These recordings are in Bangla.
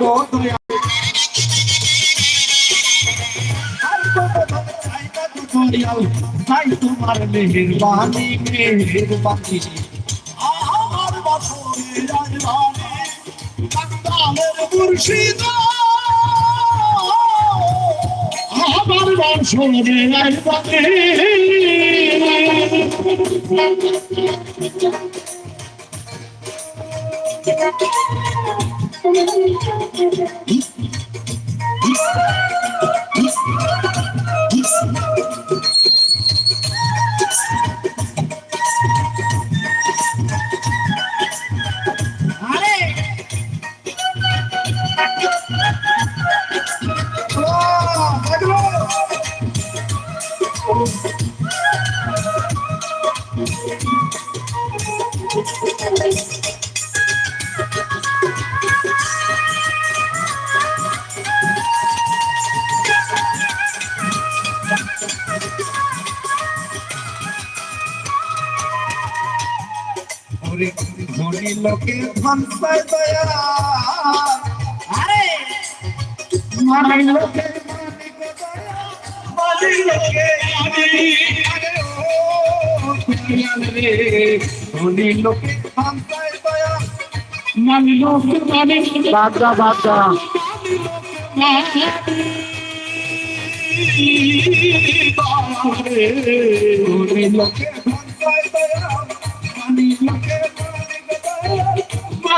গো দয়া আর কোনো ধন চাই না তো দয়াল তাই তোমার মেহেরবানি মেহেরবানি আমার বছরের রাজবানি কান্দালের মুর্শিদ আমার বছরের রাজবানি আরে ধনী লোকে ধনসায় দয়া আরে! মানি লোকে মানি আরে ও রে ধনী লোকে ধনসায় দয়া মানি লোকে মানি লোকে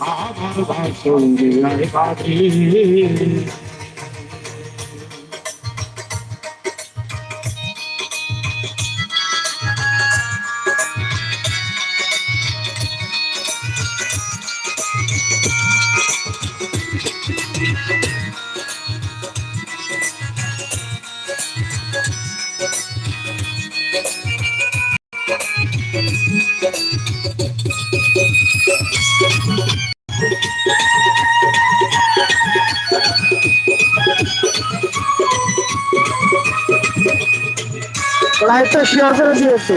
আমার বাসনের বাড়ি লাইটটা শেয়ার করে দিয়েছ।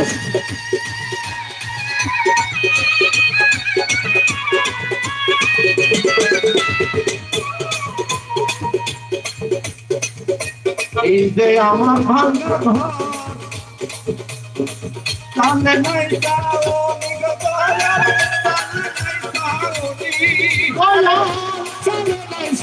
এই যে আমার ভাঙা ঘর সামনে নাই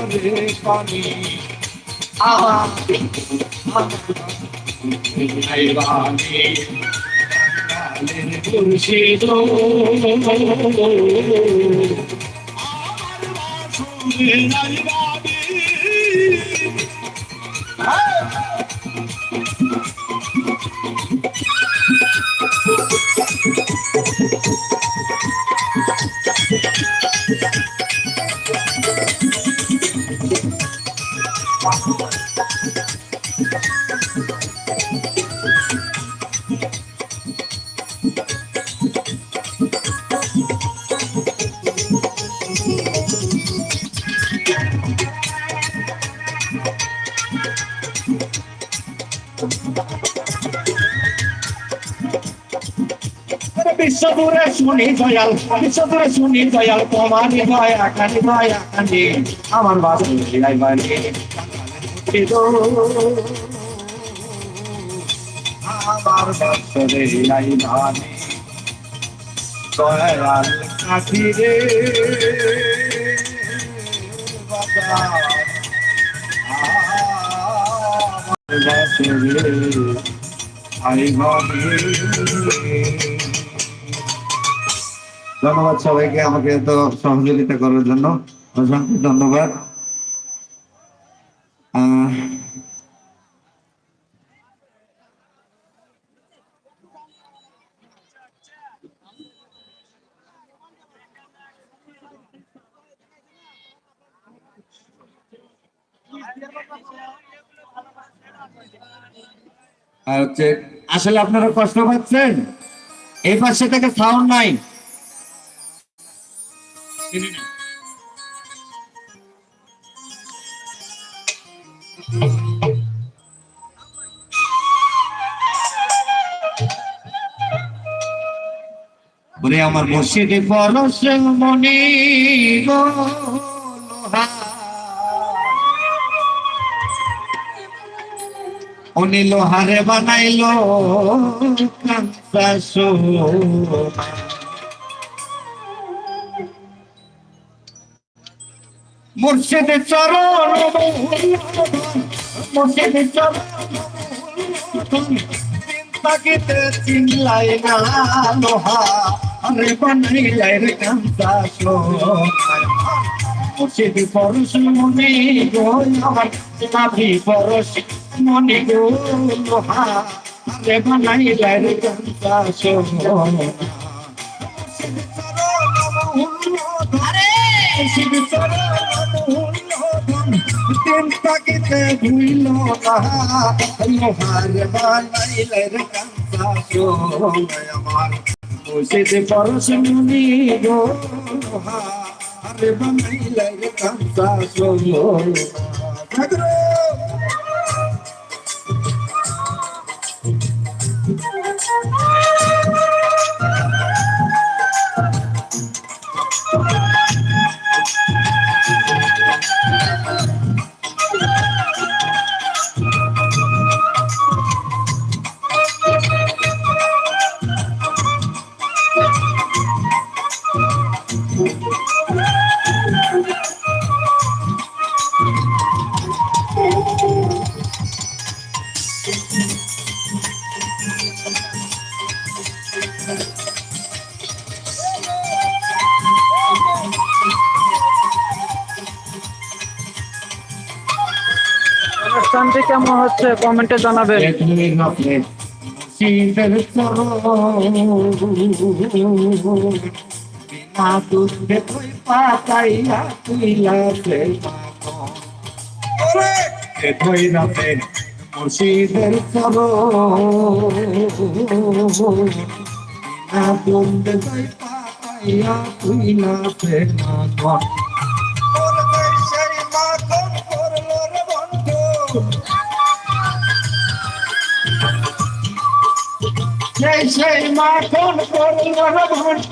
পরে পানি আইবানি মুর্শিদ আমার বাসুরে আইবানি শুনি দয়াল বিশ্বদূরে শুনি দয়াল তোমারই দয়া খানি দয়া খানি আমার বাসু লাইবানি আমার বাসরে লাইবানি দয়াল কাঠি রে। আমার বাসে রে আই ভাবি ধন্যবাদ সবাইকে আমাকে এত সহযোগিতা করার জন্য। অসংখ্য ধন্যবাদ। আর হচ্ছে, আসলে আপনারা কষ্ট পাচ্ছেন? এই পাশে থেকে সাউন্ড নাই। বলে আমার মসজিদে পরশ মনি। উনি লোহারে বানাইলো। মুর্শিদ চরণ মুর্শিদ চরণ চিনলাই না লোহা সোনা। মুর্শিদ পরশ মনি গো আমার নাভি পরশ মনি গো লোহা আরে বানাইলাই রে কাঁচা সোনা। চিন্তাকিতে ভুইল না লোহার বানাইলের কান্তা আমার মুর্শিদ পরশ মুনি গো লোহা আরে বানাইলের কান্তা সোনায় জাগরো অনুষ্ঠানটি কেমন হচ্ছে? কমেন্টে জানাবেন। শীতের বিনা চর বিনা দুধে তুই পাতাইয়া তুইলাতে মাখন সেই সেই মাখন করল রে বন্ধু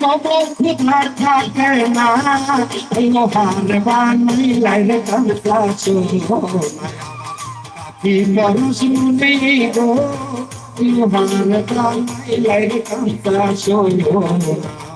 কব থাকে না মহান মুনি গো মহান বানাইলাই রে কামসা সোনা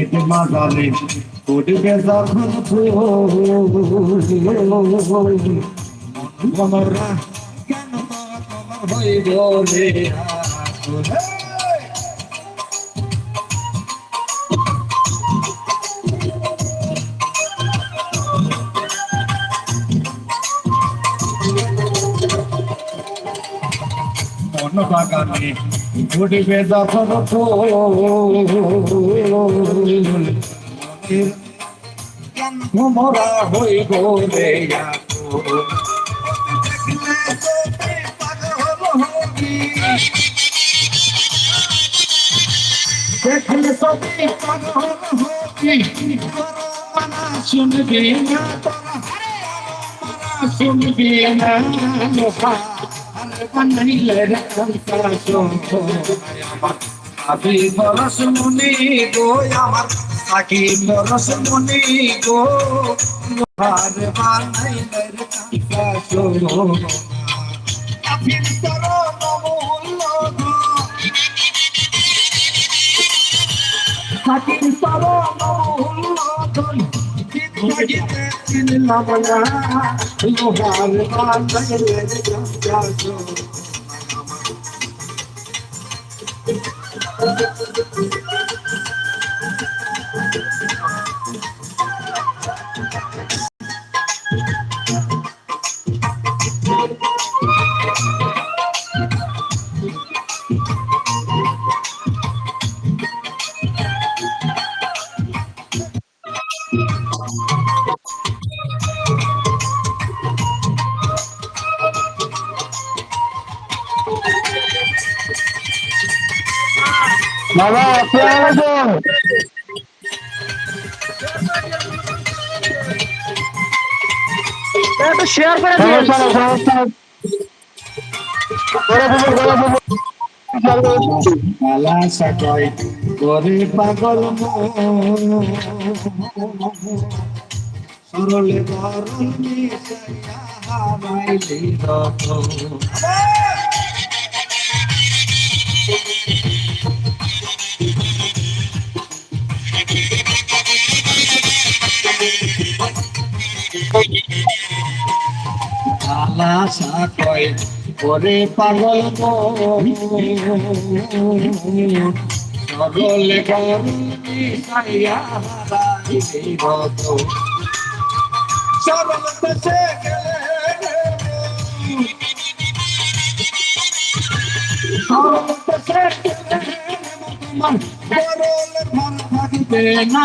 রেখে মাদালে উঠবে যখন মনরা কেন বাগানে ঘুরবে যখন ফুল মোরা হইব রে দেখলে সবই পাগল হবি। শুনবি না শুনবি না। রে আমি বরস মুনি লোহার বানাইলে রে কাঁচা আফির তর নমুল্ল সাকির তর নমুল্ল জিন্দগিতে চিনলাম না লোহার বানাইলে রে কাঁচা বাবা আসসালামু আলাইকুম। একটু শেয়ার করে দিন করে পাগল সরলে গরল মিশাইয়া হারাইলি রতন। দেশে গেলে সরল দেশে গেলে তোমার না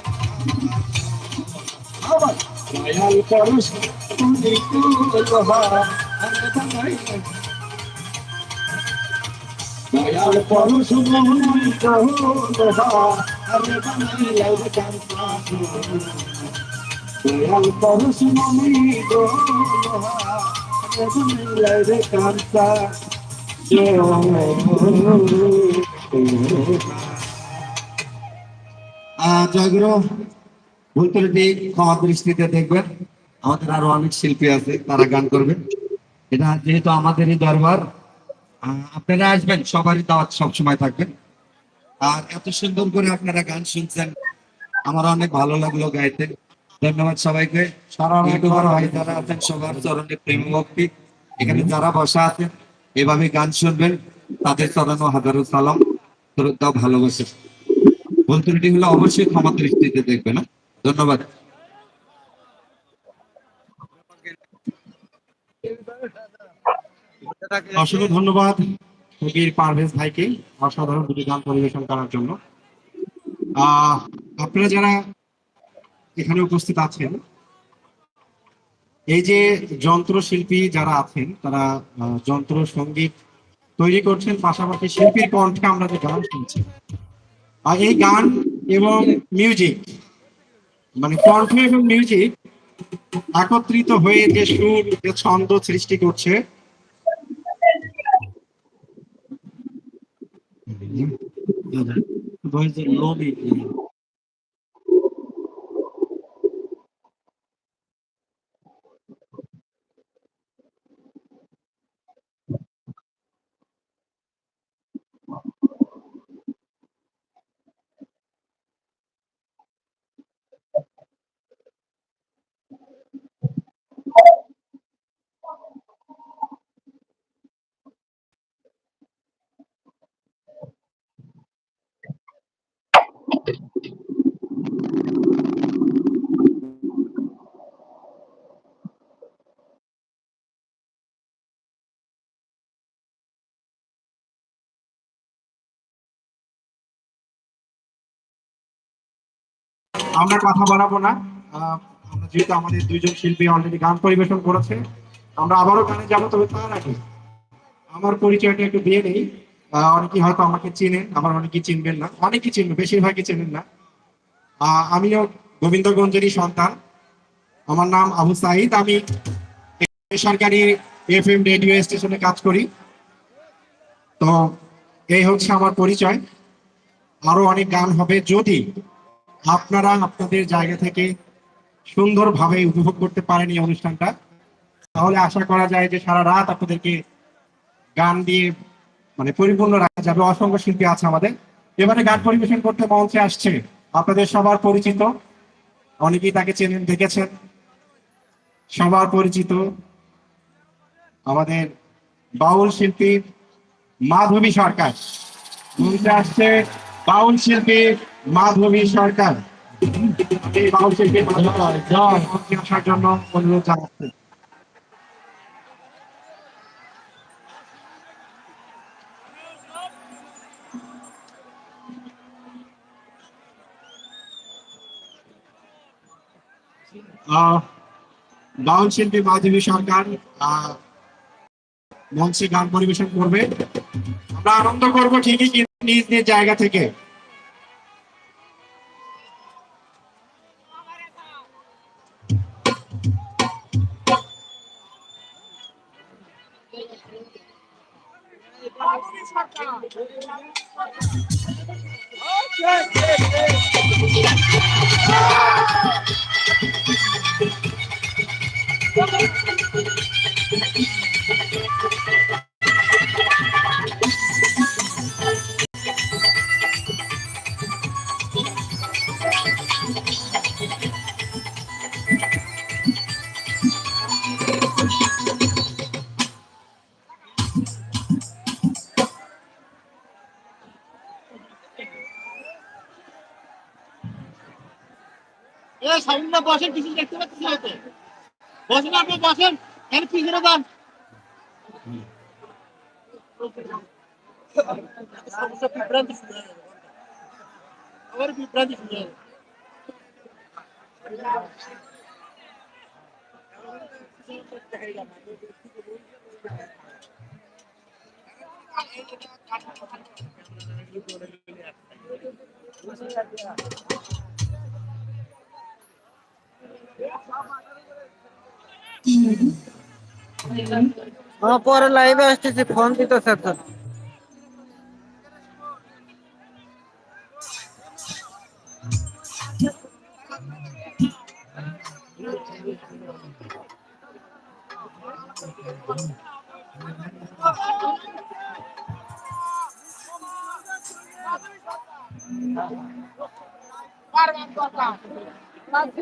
দয়াল পরশ তুমি দয়াল পরশ মনি আরে কান্তা পরশ মনি আরে বানাইলে কান্তা জয়গুরু ভুল ক্ষমা দৃষ্টিতে দেখবেন, আমাদের আরও অনেক শিল্পী আছে, তারা গান করবেন এটা যেহেতু আমাদেরই দরবার আপনারা আসবেন, সবারই দাওয়াত সবসময় থাকবেন আর এত সুন্দর করে আপনারা গান শুনছেন, আমার অনেক ভালো লাগল গাইতে। ধন্যবাদ সবাইকে। যারা আছেন, সবার চরণে প্রেম ভক্তি। এখানে যারা বসা আছেন এভাবে গান শুনবেন। তাদের চরণ হাজারো সালাম ভালোবাসে। ভুল ত্রুটি হলে অবশ্যই ক্ষমা দৃষ্টিতে দেখবেন হ্যাঁ? ধন্যবাদ। অসংখ্য ধন্যবাদ কবির পারভেজ ভাইকে অসাধারণ দুটি গান পরিবেশন করার জন্য। আপনারা যারা এখানে উপস্থিত আছেন, এই যে যন্ত্রশিল্পী যারা আছেন, তারা যন্ত্র সংগীত তৈরি করছেন, পাশাপাশি শিল্পীর কণ্ঠে আমরা যে গান শুনছি, আর এই গান এবং মিউজিক মানে কণ্ঠ এবং মিউজিক একত্রিত হয়ে যে সুর, যে ছন্দ সৃষ্টি করছে। Voice is low আমরা কথা বাড়াবো না। আমরা যেহেতু আমাদের দুইজন শিল্পী অলরেডি গান পরিবেশন করেছে, আমরা আবারও গানে যাব, তবে তার আগে আমার পরিচয়টা একটু দিয়ে নেই অনেকেই হয়তো আমাকে চিনেন, আবার অনেকেই চিনবেন না। অনেকেই চিনবেন, বেশিরভাগই চেনেন না। আমিও গোবিন্দগঞ্জেরই সন্তান। আমার নাম আবু সাইদ। আমি সরকারি এফ এম রেডিও স্টেশনে কাজ করি। তো এই হচ্ছে আমার পরিচয়। আরও অনেক গান হবে যদি আপনারা আপনাদের জায়গা থেকে সুন্দরভাবে উপভোগ করতে পারেন এই অনুষ্ঠানটা। তাহলে আশা করা যায় যে সারা রাত আপনাদেরকে গান দিয়ে মানে পরিপূর্ণ রাখা যাবে। অসংখ্য শিল্পী আছে আমাদের। এবারে গান পরিবেশন করতে মঞ্চে আসছে আপনাদের সবার পরিচিত। অনেকেই তাকে চেনেন, দেখেছেন। সবার পরিচিত আমাদের বাউল শিল্পী মাধবী সরকার। মঞ্চে আসছে বাউল শিল্পী মাধবী সরকার। বাউল শিল্পী মাধবী সরকার মঞ্চে গান পরিবেশন করবে। আমরা আনন্দ করব ঠিকই নিজ নিজ জায়গা থেকে। সামনে বসেন কিছু দেখতে পাচ্ছি হয়তো বসেন আপনি বসেন এর পিছনে যান সমস্যা বিভ্রান্তি শুরু হয়ে যাবে। আবার বিভ্রান্তি শুরু হয়ে যাবে। হ্যাঁ পরে লাইভে আসতেছি ফোন দিতেছে একজন পারবেন কথা লাগছে পারব